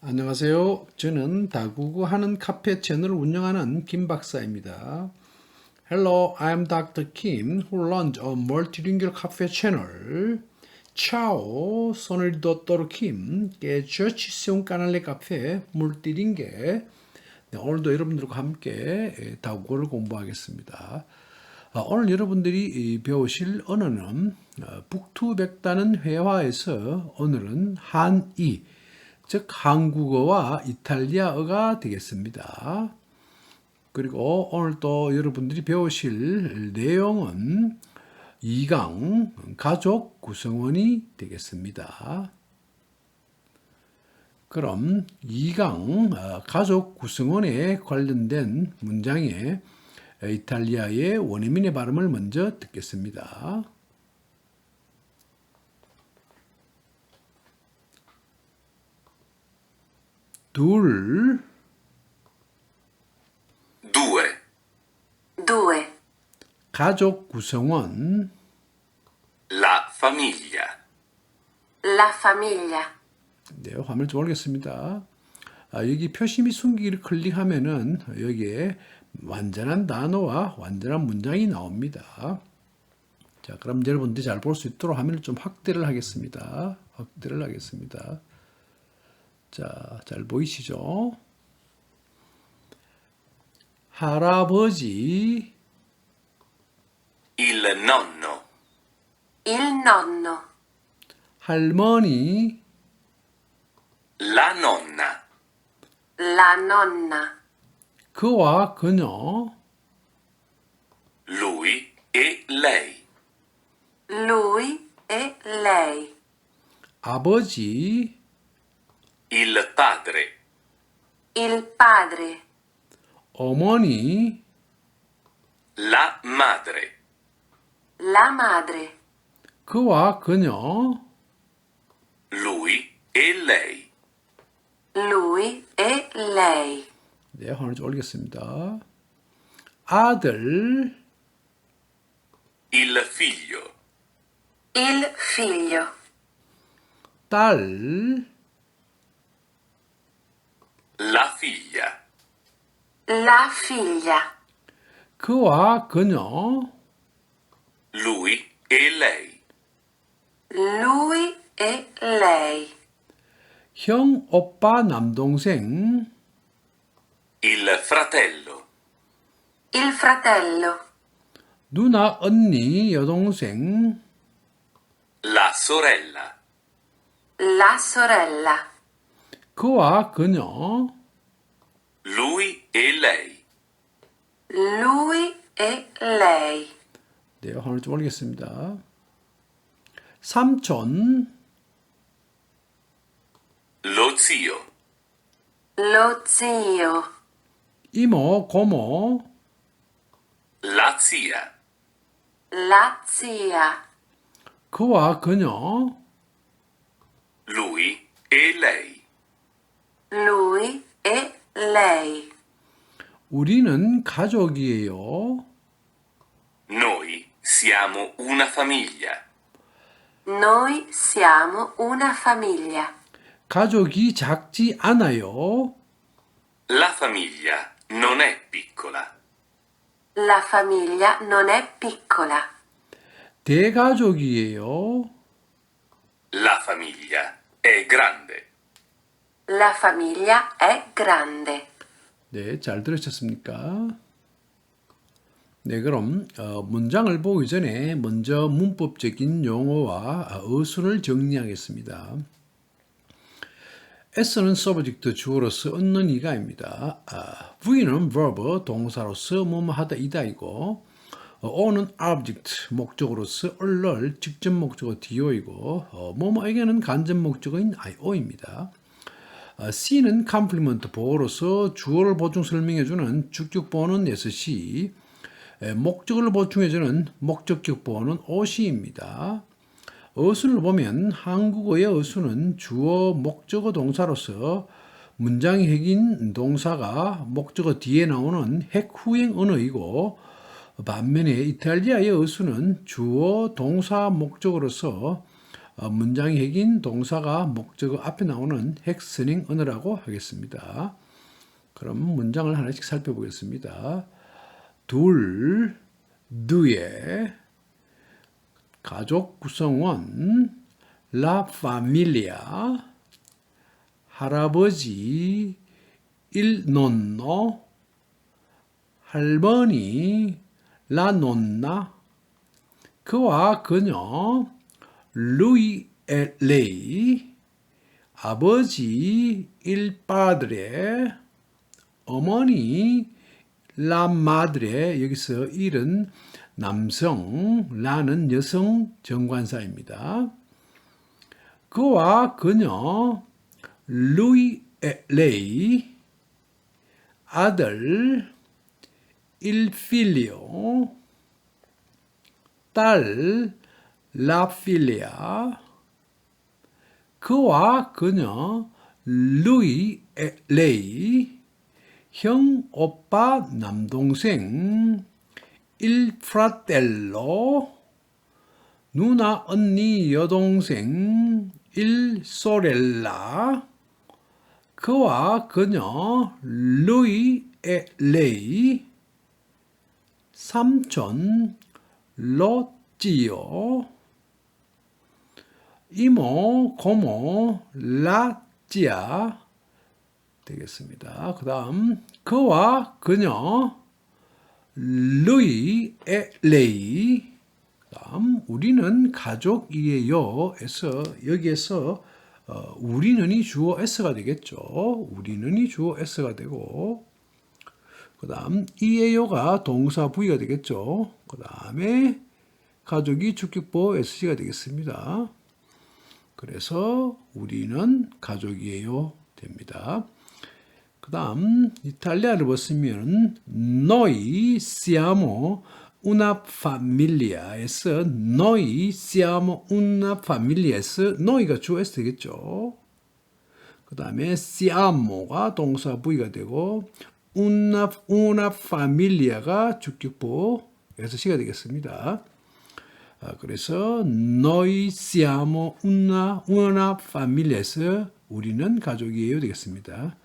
안녕하세요. 저는 다국어 하는 카페 채널을 운영하는 김 박사입니다. Hello, I'm Dr. Kim who runs a multilingual cafe channel. Ciao, sono il dottor Kim che gestisce un canale caffè multilingue. 네, 오늘도 여러분들과 함께 예, 다국어를 공부하겠습니다. 아, 오늘 여러분들이 이 배우실 언어는 어, 북투백다는 회화에서 오늘은 한이 즉 한국어와 이탈리아어가 되겠습니다. 그리고 오늘 또 여러분들이 배우실 내용은 2강 가족 구성원이 되겠습니다. 그럼 2강 어, 가족 구성원에 관련된 문장의 이탈리아의 원어민의 발음을 먼저 듣겠습니다. 둘, Due. Due. 가족 구성원, La famiglia. La famiglia. 네, 화면 좀 올리겠습니다. 아, 여기 표시 숨기기를 클릭하면은 여기에 완전한 단어와 완전한 문장이 나옵니다. 자, 그럼 여러분들이 잘 볼 수 있도록 화면을 좀 확대를 하겠습니다. 확대를 하겠습니다. 자, 잘 보이시죠? 할아버지, Il nonno. Il nonno. 할머니, La nonna. La nonna. 그와 그녀, Lui e lei. Lui e lei. 아버지, Il padre. Il padre. 어머니, La madre. La madre. 그와 그녀, Lui e lei. Lui e lei. 네, 화면을 좀 올리겠습니다. 아들, Il figlio. Il figlio. 딸, La figlia. La figlia. 그와 그녀, Lui e lei. Lui e lei. 형, 오빠, 남동생, Il fratello. Il fratello. 누나, 언니, 여동생, La sorella. La sorella. 그와 그녀, Lui e lei. Lui e lei. 네, 좀 올리겠습니다. 삼촌, Lo zio. Lo zio. 이모, 고모, La zia. La zia. 그와 그녀, Lui e lei. Lui e lei. 우리는 가족이에요. Noi siamo una famiglia. Noi siamo una famiglia. 가족이 작지 않아요. La famiglia non è piccola. La famiglia non è piccola. 대가족이에요. La famiglia è grande. La famiglia è grande. 네, 잘 들으셨습니까? 네, 그럼 어, 문장을 보기 전에 먼저 문법적인 용어와 어, 어순을 정리하겠습니다. S는 subject 주어로서 얻는 이가입니다. 아, V는 verb 동사로서 뭐뭐 하다 이다이고 어, O는 object 목적으로서 얼럴 직접 목적어 do이고 어, 뭐뭐에게는 간접 목적어인 io입니다. 아, C는 컴플리먼트 보어로서 주어를 보충 설명해주는 주격 보어는 SC, 에, 목적을 보충해주는 목적격 보어는 OC입니다. 어순을 보면 한국어의 어순은 주어 목적어 동사로서 문장의 핵인 동사가 목적어 뒤에 나오는 핵 후행 언어이고 반면에 이탈리아의 어순은 주어 동사 목적어로서 어, 문장의 핵인 동사가 목적어 앞에 나오는 핵스닝 언어라고 하겠습니다. 그럼 문장을 하나씩 살펴보겠습니다. 둘, 두의 가족 구성원 라 파밀리아 할아버지 il nonno 할머니 라 논나 그와 그녀 루이 에 레이 아버지 padre 어머니 라 마드레 여기서 일은 남성 라는 여성 정관사입니다. 그와 그녀 루이 에 레이 아들 figlio 딸 figlia 그와 그녀 e lei 형, 오빠, 남동생 fratello 누나, 언니, 여동생 sorella 그와 그녀 e lei 삼촌 zio 이모, 고모, zia 되겠습니다. 그 다음 그와 그녀 루이 에 레이 그 다음 우리는 가족이에요 에서 여기에서 어, 우리는이 주어 s가 되겠죠. 우리는이 주어 s가 되고 그 다음 이에요가 동사 부위가 되겠죠. 그 다음에 가족이 주격보 SC가 되겠습니다. 그래서 우리는 가족이에요 됩니다. 그 다음 이탈리아를 보시면 noi siamo una familia에서 noi siamo una familia에서 noi가 주 S 되겠죠. 그 다음에 siamo가 동사 부위가 되고 una, una familia가 주격보에서 시가 되겠습니다. 아, 그래서 noi siamo una, una familia에서 우리는 가족이에요 되겠습니다.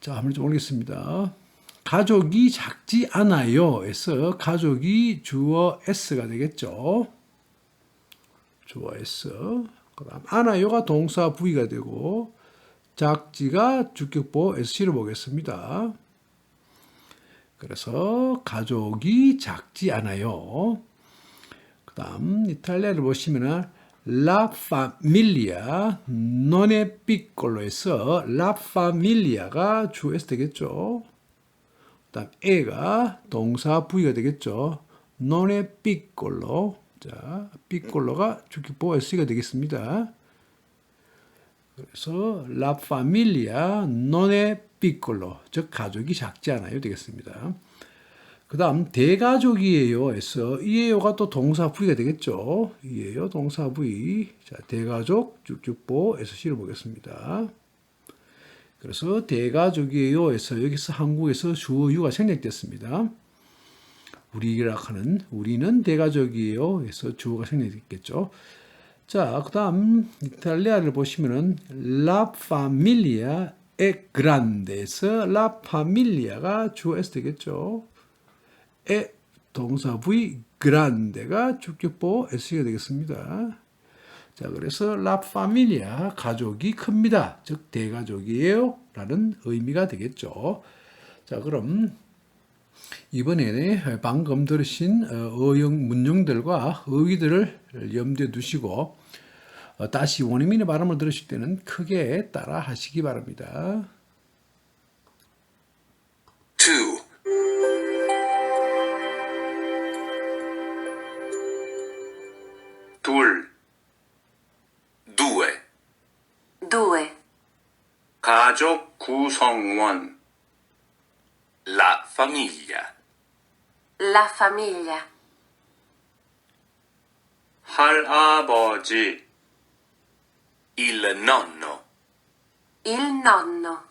자, 한번 좀 올리겠습니다. 가족이 작지 않아요에서 가족이 주어 s가 되겠죠. 주어 s. 그다음 않아요가 동사 부위가 되고 작지가 주격보 s를 보겠습니다. 그래서 가족이 작지 않아요. 그다음 이탈리아를 보시면은 La familia non è piccol로에서 La familia가 주 S 되겠죠. 그다음 에가 동사 부위가 되겠죠. non è piccolo. 자, piccolo가 주기보 S가 되겠습니다. 그래서 La familia non è piccolo. 즉 가족이 작지 않아요 되겠습니다. 그 다음 대가족이에요. 에서 이에요가 또 동사 부위가 되겠죠. 이에요. 동사 부위 자 대가족 쭉쭉보 에서 시를 보겠습니다. 그래서 대가족이에요. 에서 여기서 한국에서 주어 유가 생략됐습니다. 우리라 하는 우리는 대가족이에요. 에서 주어가 생략됐겠죠. 자 그 다음 이탈리아를 보시면은 La familia è grande에서 La familia가 주어 S 되겠죠 에 동사 부위 grande가 주격보 s가 되겠습니다. 자, 그래서 la familia 가족이 큽니다. 즉 대가족이에요. 라는 의미가 되겠죠. 자, 그럼 이번에 방금 들으신 어, 어용 문용들과 어휘들을 염두에 두시고 어, 다시 원어민의 발음을 들으실 때는 크게 따라 하시기 바랍니다. 가족 구성원, la famiglia, la famiglia, 할아버지, il nonno, il nonno,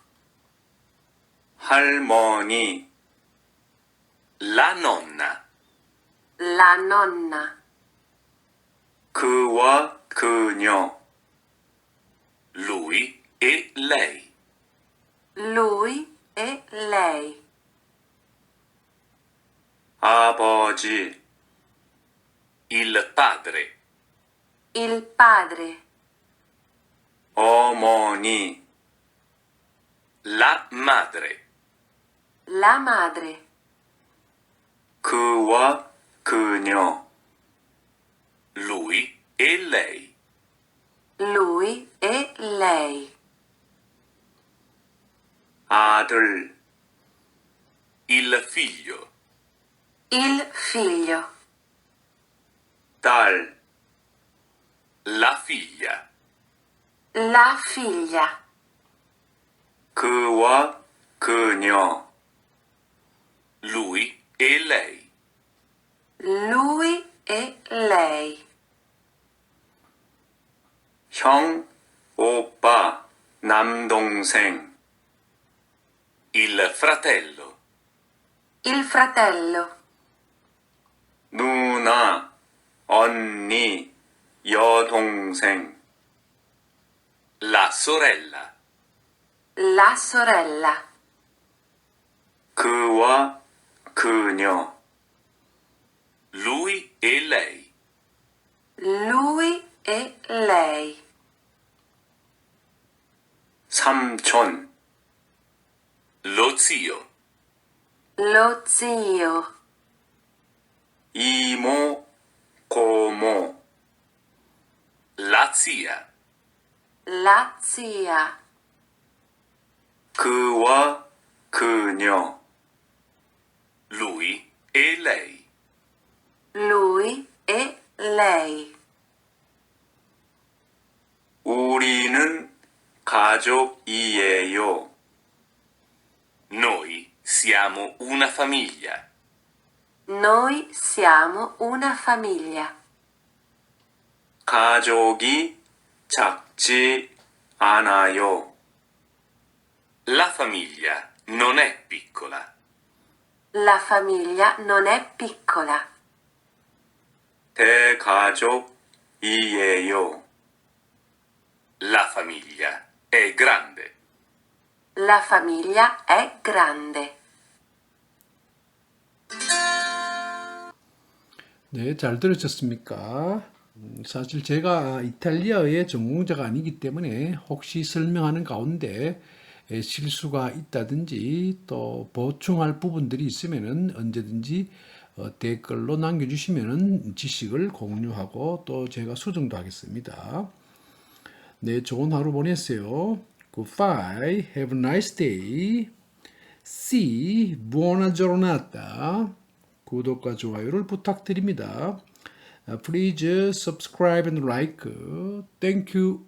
할머니, la nonna, la nonna, 그와 그녀 lui e lei, Lui e lei. 아버지 il padre, Il padre. 어머니 la madre, La madre. 그와 그녀 lui e lei, Lui e lei. 아들 il figlio, Il figlio. 딸 la figlia, La figlia. 그와 그녀 lui e lei, Lui e lei. 형 오빠 남동생 il fratello, Il fratello. 누나 언니 여동생 la sorella, La sorella. 그와 그녀 lui e lei, Lui e lei. 삼촌 Lo zio, Lo zio. 이모 고모 la zia, La zia. 그와 그녀 lui e lei, Lui e lei. 우리는 가족이에요. noi siamo una famiglia. Noi siamo una famiglia. 가족이 작지 않아요. La famiglia non è piccola. La famiglia non è piccola. 대가족이에요. La famiglia è grande. La famiglia è grande. 네, 잘 들으셨습니까? 음, 사실 제가 이탈리아의 전공자가 아니기 때문에 혹시 설명하는 가운데 에, 실수가 있다든지 또 보충할 부분들이 있으면은 언제든지 어, 댓글로 남겨주시면은 지식을 공유하고 또 제가 수정도 하겠습니다. 네, 좋은 하루 보내세요. Goodbye. Have a nice day. C. Buona giornata. 구독과 좋아요를 부탁드립니다. Uh, Please subscribe and like. Thank you.